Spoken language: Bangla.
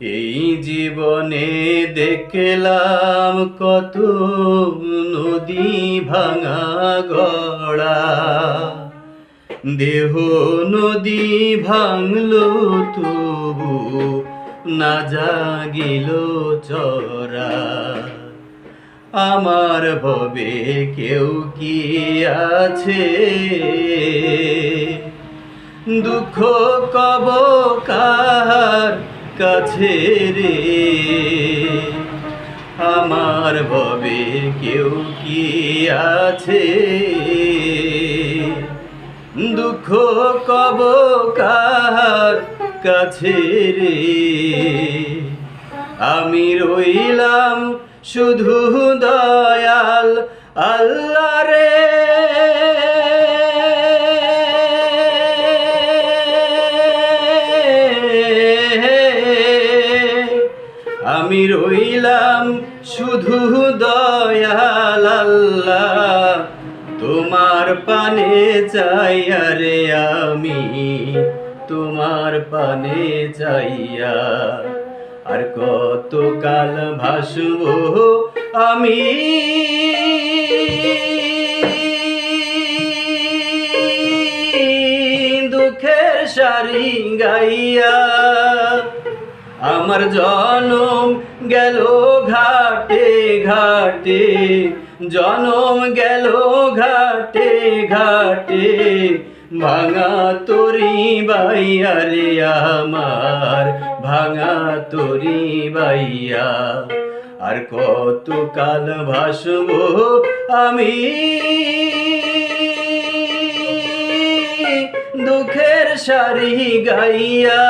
এই জীবনে দেখলাম কত নদী ভাঙা গড়া। দেহ নদী ভাঙলো, তবু না জাগিল চরা আমার ভবে কেউ কি আছে? দুঃখ কব কার কাছে রে। আমার ভবে কেউ কি আছে? দুঃখ কব কার কাছে রে। আমি রইলাম শুধু দয়াল আল্লাহ। আমি রইলাম শুধু দয়াল তোমার পানে চাইয়া রে আমি তোমার পানে চাইয়া আর কত কাল ভাসব আমি? দুঃখের সারি গাইয়া আমার জনম গেল ঘাটে ঘাটে, জনম গেল ঘাটে ঘাটে, ভাঙা তরি বাইয়া রে আমার, ভাঙা তরি বাইয়া। আর কত কাল ভাসব আমি? দুঃখের সারি গাইয়া।